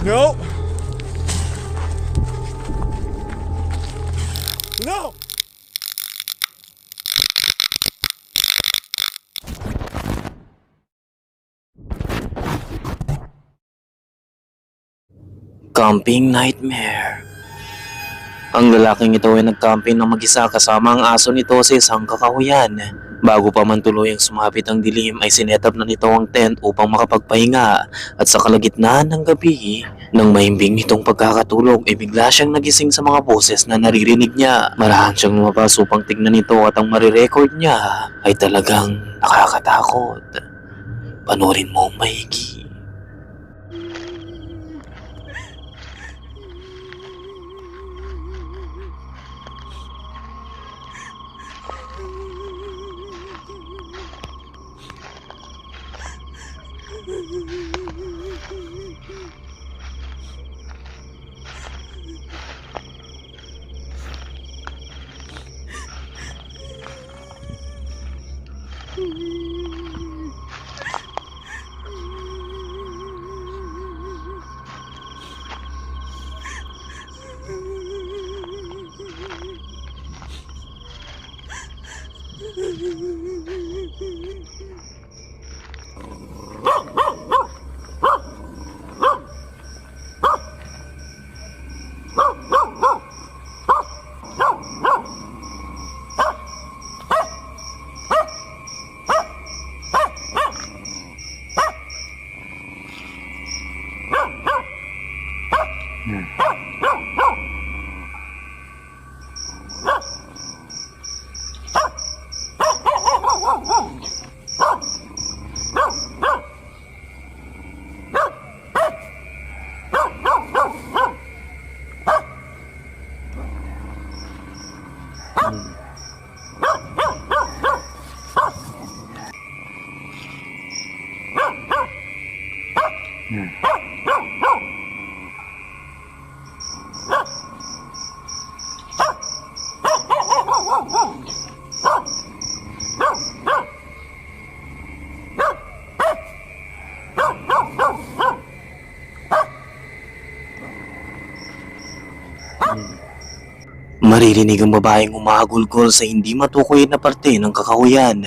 No! No! Camping Nightmare Ang lalaking ito ay nagcamping ng mag-isa kasama ang aso nito sa isang kakahuyan. Bago pa man tuluyang sumapit ang dilim ay sinetap na nito ang tent upang makapagpahinga at sa kalagitnaan ng gabi, nang mahimbing nitong pagkakatulog ay bigla siyang nagising sa mga boses na naririnig niya. Marahan siyang lumabas upang tignan nito at ang marirecord niya ay talagang nakakatakot. Panorin mo maigi. Maririnig ang babaeng umahagulgol sa hindi matukoy na parte ng kakahuyan.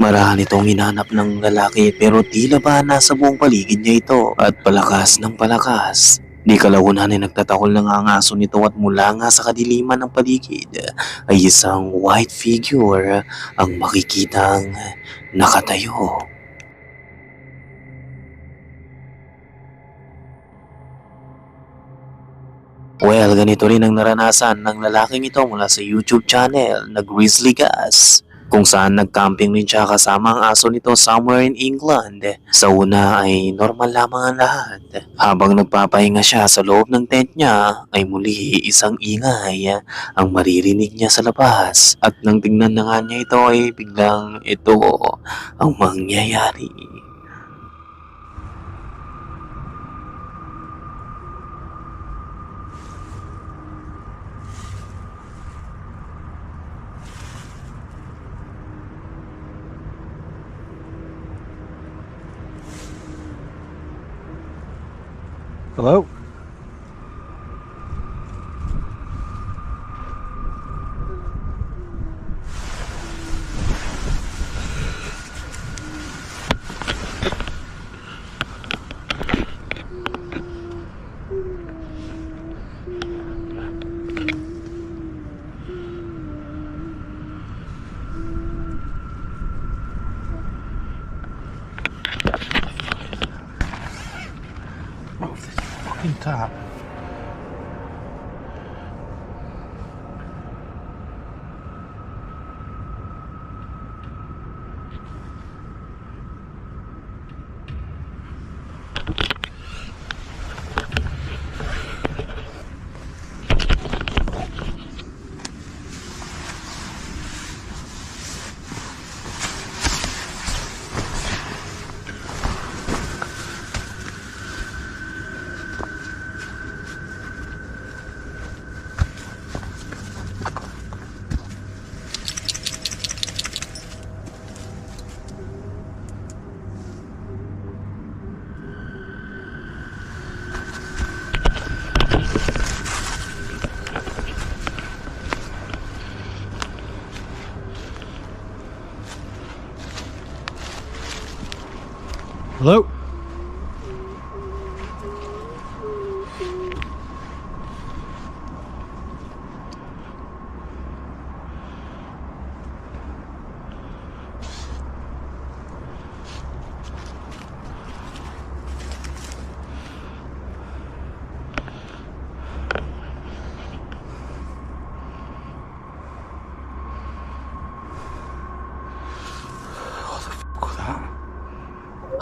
Marahan itong hinanap ng lalaki pero tila ba nasa buong paligid niya ito at palakas ng palakas. Di kalaunan ay nagtatakol na nga ang aso nito at mula nga sa kadiliman ng paligid ay isang white figure ang makikitang nakatayo. Well, ganito rin ang naranasan ng lalaking ito mula sa YouTube channel na Grizzly Gas kung saan nagcamping rin siya kasama ang aso nito somewhere in England. Sa una ay normal lamang ang lahat. Habang nagpapahinga siya sa loob ng tent niya ay muli isang ingay ang maririnig niya sa labas. At nang tingnan na nga niya ito ay biglang ito ang mangyayari. Hello? ครั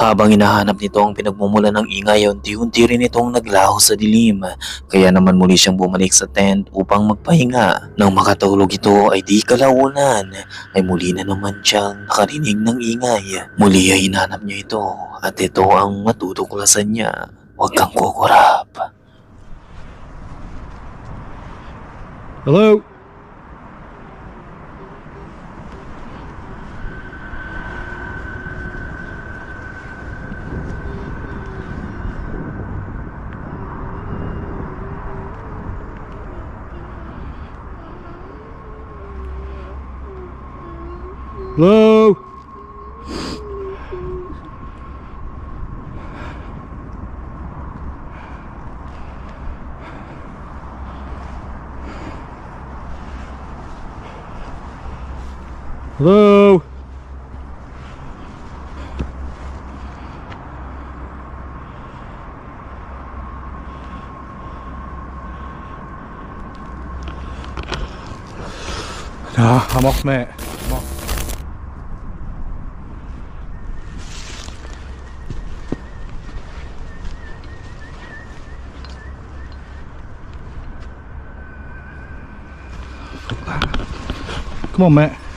Habang hinahanap nito ang pinagmumula ng ingay, unti-unti rin itong naglaho sa dilim. Kaya naman muli siyang bumalik sa tent upang magpahinga. Nang makatulog ito ay di kalaunan, ay muli na naman siyang nakarinig ng ingay. Muli ay hinanap niya ito at ito ang matutuklasan niya. Huwag kang kukurap. Hello? Nah, I'm off, mate. I'm off. Come on, mate.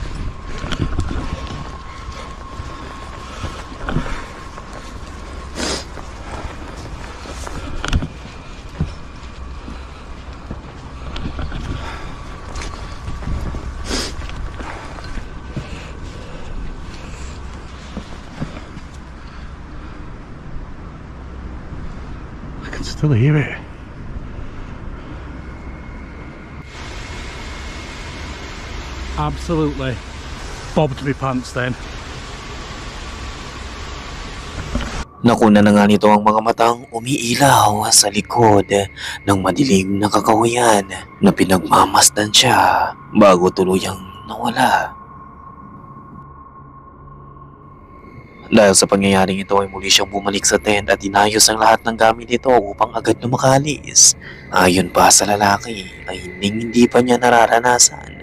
Can still hear it. Absolutely bobbed me pants then. Nakuna na nga nito ang mga matang umiilaw sa likod ng madilim na kakahuyan na pinagmamasdan siya bago tuluyang nawala. Dahil sa pangyayaring ito ay muli siyang bumalik sa tent at inayos ang lahat ng gamit nito upang agad na makalis. Ayon pa sa lalaki ay hindi hindi pa niya nararanasan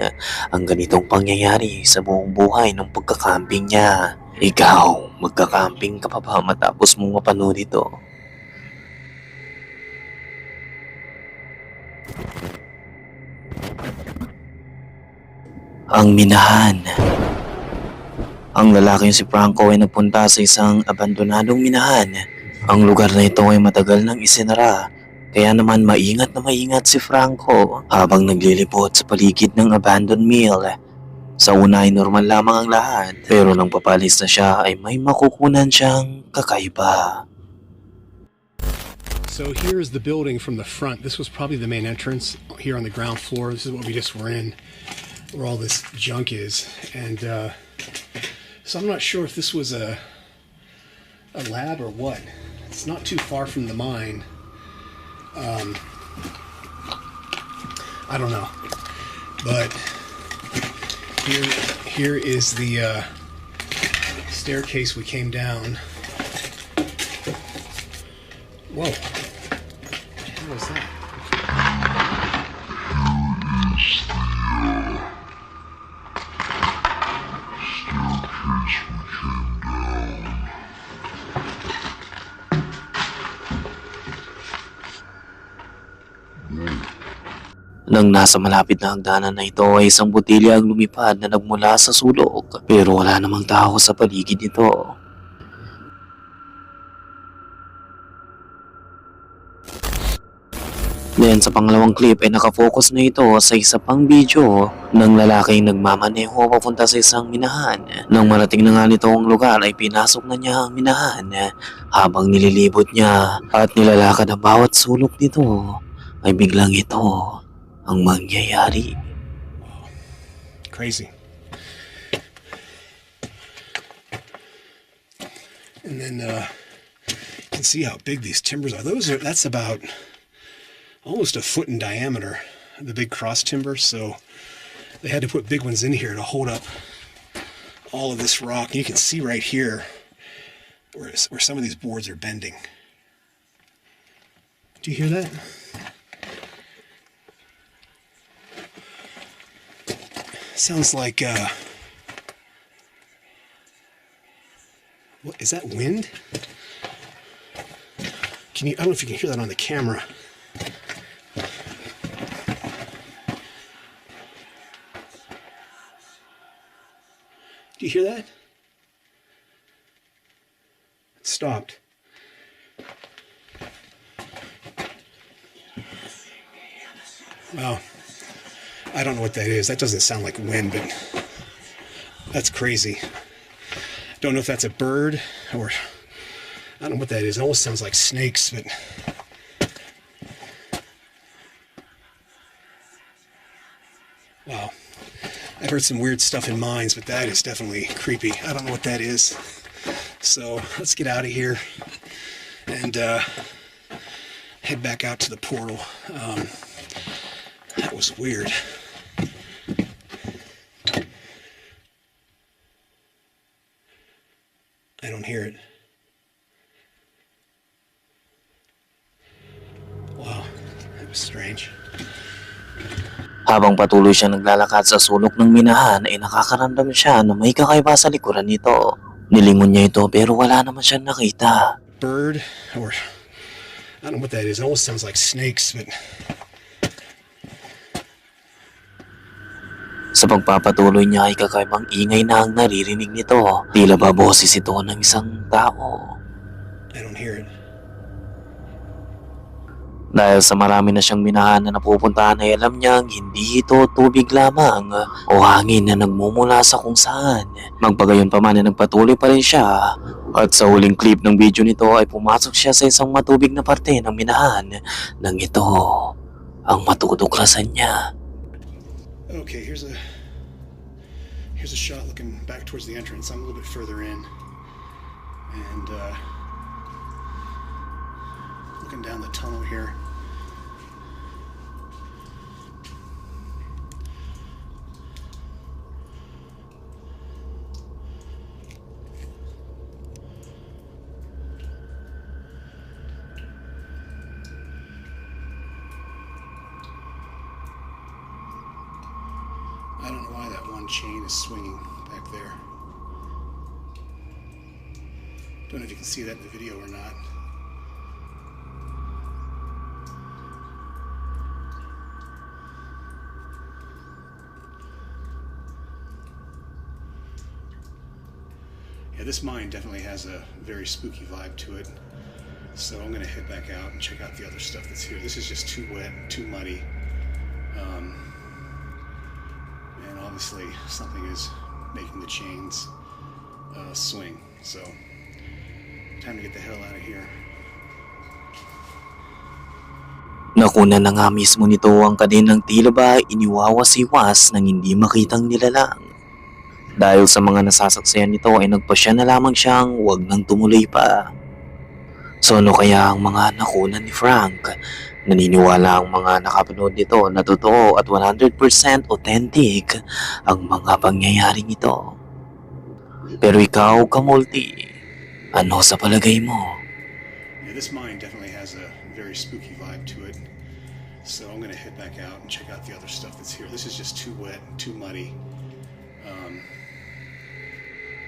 ang ganitong pangyayari sa buong buhay ng pagkakamping niya. Ikaw, magkakamping ka pa ba matapos mong mapanood ito? Ang minahan. Ang lalaking si Franco ay nagpunta sa isang abandonadong minahan. Ang lugar na ito ay matagal nang isinara. Kaya naman maingat na maingat si Franco habang naglilibot sa paligid ng abandoned mill. Sa una ay normal lamang ang lahat pero nang papalis na siya ay may makukunan siyang kakaiba. So here is the building from the front. This was probably the main entrance here on the ground floor. This is what we just were in, where all this junk is. And uh, so I'm not sure if this was a a lab or what. It's not too far from the mine. Um, I don't know, but here here is the uh, staircase we came down. Whoa. Nang nasa malapit na hagdanan na ito ay isang botilya ang lumipad na nagmula sa sulok pero wala namang tao sa paligid nito. Then sa pangalawang clip ay nakafocus na ito sa isa pang video ng lalaking nagmamaneho papunta sa isang minahan. Nang marating na nga nito ang lugar ay pinasok na niya ang minahan habang nililibot niya at nilalakad ang bawat sulok nito ay biglang ito ang mangyayari. Crazy. And then uh, can see how big these timbers are. Those are that's about almost a foot in diameter, the big cross timbers. So they had to put big ones in here to hold up all of this rock. And You can see right here where, where some of these boards are bending. Do you hear that? Sounds like uh what is that wind? Can you I don't know if you can hear that on the camera. Do you hear that? It stopped. Well, I don't know what that is. That doesn't sound like wind, but that's crazy. Don't know if that's a bird or I don't know what that is. It almost sounds like snakes, but wow. I've heard some weird stuff in mines, but that is definitely creepy. I don't know what that is. So let's get out of here and uh, head back out to the portal. Um, that was weird. I don't hear it. Wow, that was strange. Habang patuloy siya naglalakad sa sulok ng minahan ay nakakaramdam siya na may kakaiba sa likuran nito. Nilingon niya ito pero wala naman siyang nakita. Bird or I don't know what that is. It almost sounds like snakes, but Sa pagpapatuloy niya ay kakaibang ingay na ang naririnig nito. Tila ba boses ito ng isang tao. I don't hear it. Dahil sa marami na siyang minahan na napupuntahan ay alam niyang hindi ito tubig lamang o hangin na nagmumula sa kung saan. Magpagayon pa man ay nagpatuloy pa rin siya at sa huling clip ng video nito ay pumasok siya sa isang matubig na parte ng minahan nang ito ang matutuklasan niya. Okay, here's a here's a shot looking back towards the entrance. I'm a little bit further in, and uh, looking down the tunnel here. I don't know why that one chain is swinging back there. Don't know if you can see that in the video or not. Yeah, this mine definitely has a very spooky vibe to it. So I'm gonna head back out and check out the other stuff that's here. This is just too wet, and too muddy. Obviously something is making the chains uh, swing. So, time to get the hell out of here. Nakuna na nga mismo nito ang kaninang tila ba iniwawasiwas ng hindi makitang nilalang. Dahil sa mga nasasaksiyan nito ay nagpasya na lamang siyang wag nang tumuloy pa. So ano kaya ang mga nakunan ni Frank? Naniniwala ang mga nakapanood nito na totoo at 100% authentic ang mga pangyayaring ito. Pero ikaw, Kamulti, ano sa palagay mo? Yeah, this mine definitely has a very spooky vibe to it. So I'm gonna head back out and check out the other stuff that's here. This is just too wet, too muddy. Um,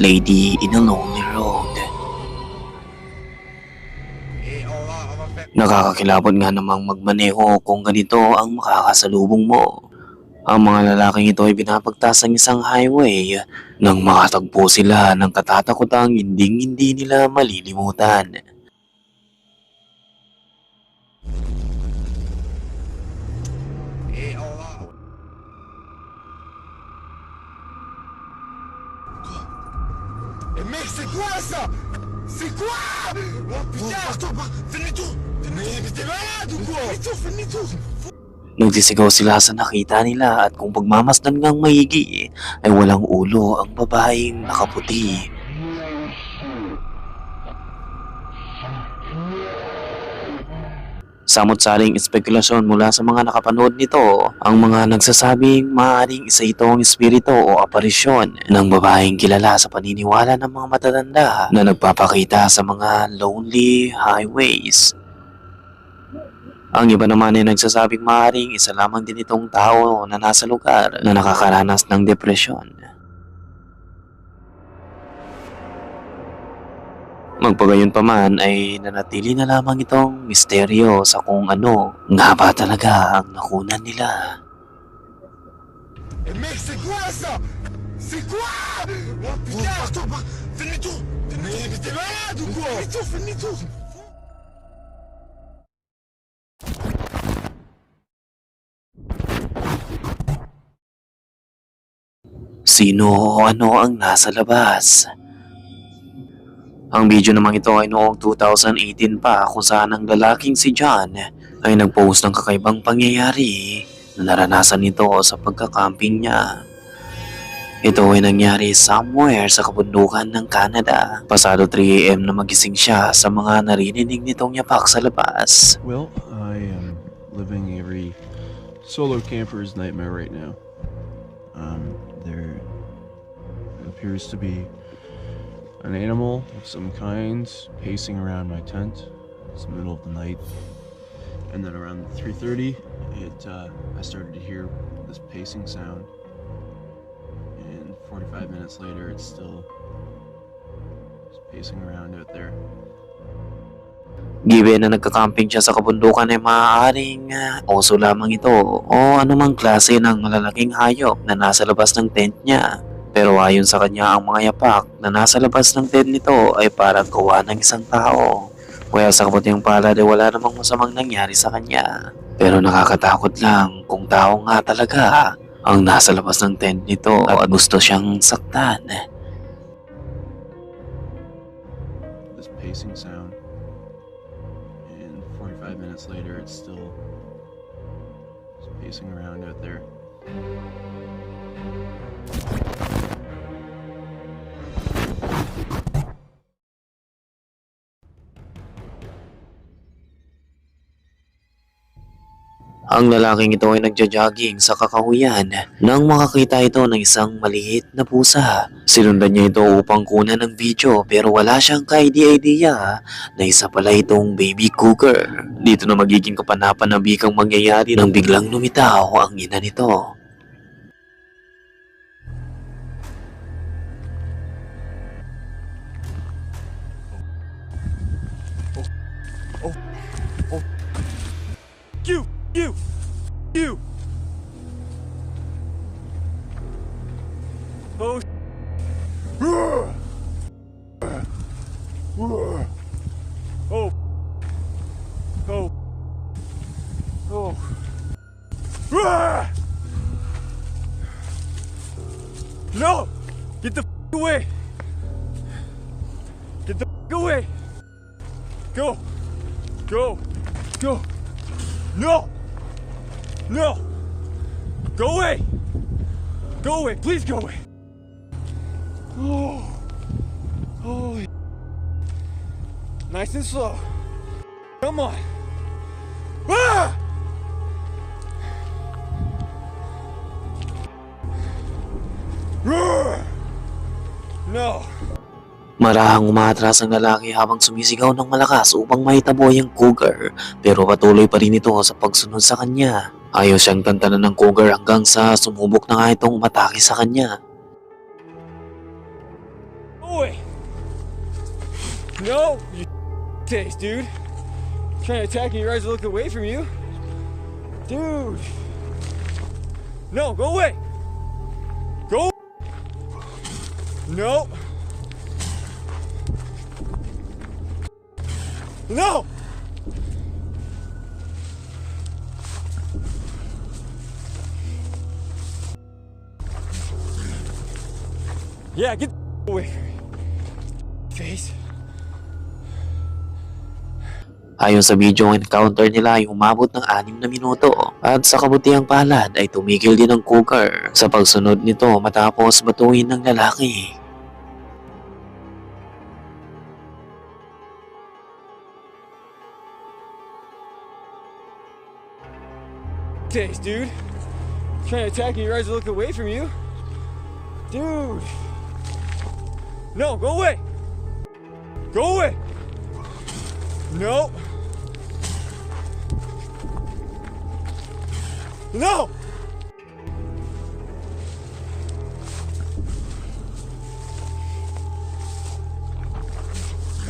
Lady in a Lonely Road. Nakakakilabot nga namang magmaneho kung ganito ang makakasalubong mo. Ang mga lalaking ito ay binapagtas ng isang highway nang makatagpo sila ng katatakutang hinding-hindi nila malilimutan. Quoi Oh putain pas Fais demi-tour Mais t'es malade ou quoi demi-tour, fais demi-tour Nagsisigaw sila sa nakita nila at kung pagmamasdan ngang maigi ay walang ulo ang babaeng nakaputi. Samot-saring espekulasyon mula sa mga nakapanood nito ang mga nagsasabing maaaring isa itong espiritu o aparisyon ng babaeng kilala sa paniniwala ng mga matatanda na nagpapakita sa mga lonely highways. Ang iba naman ay nagsasabing maaaring isa lamang din itong tao na nasa lugar na nakakaranas ng depresyon. Magpagayon pa man ay nanatili na lamang itong misteryo sa kung ano nga ba talaga ang nakunan nila. Mec, c'est quoi ça C'est quoi Oh putain Attends, pas Fais demi-tour Mais mais t'es malade ou quoi Fais demi-tour, fais demi-tour Sino o ano ang nasa labas? Ang video namang ito ay noong 2018 pa kung saan ang lalaking si John ay nagpost ng kakaibang pangyayari na naranasan nito sa pagkakamping niya. Ito ay nangyari somewhere sa kabundukan ng Canada. Pasado 3am na magising siya sa mga narinig nitong yapak sa labas. Well, I am living every solo camper's nightmare right now. Um, there appears to be an animal of some kind pacing around my tent. It's the middle of the night, and then around 3:30, it uh, I started to hear this pacing sound, and 45 minutes later, it's still pacing around out there. Given na nagkakamping siya sa kabundukan ay maaaring ah, oso lamang ito o anumang klase ng malalaking hayop na nasa labas ng tent niya. Pero ayon sa kanya ang mga yapak na nasa labas ng tent nito ay parang gawa ng isang tao. Kaya sa kabutihang palad ay wala namang masamang nangyari sa kanya. Pero nakakatakot lang kung tao nga talaga ang nasa labas ng tent nito at gusto siyang saktan. this pacing sound. And 45 minutes later, it's still just pacing around out there. Ang lalaking ito ay nagja-jogging sa kakahuyan nang makakita ito ng isang maliit na pusa. Sinundan niya ito upang kunan ng video pero wala siyang ka-idea na isa pala itong baby cougar. Dito na magiging kapanapanabikang mangyayari nang biglang lumitaw ang ina nito. Go! Go! No! No! Go away! Go away! Please go away! Oh! Holy. Nice and slow. Come on! Marahang umatras ang lalaki habang sumisigaw ng malakas upang maitaboy ang cougar pero patuloy pa rin ito sa pagsunod sa kanya. Ayaw siyang tantanan ng cougar hanggang sa sumubok na nga itong umatake sa kanya. Away! No! You dude! Trying to attack your eyes are looking away from you? Dude! No, go away. Go. No. No. Yeah, get away from me. Face. Ayon sa video encounter nila ay umabot ng anim na minuto at sa kabutihang palad ay tumigil din ang cougar sa pagsunod nito matapos batuin ng lalaki. Face, dude. Trying to attack you, your eyes are looking away from you. Dude. No, go away. Go away. No. No.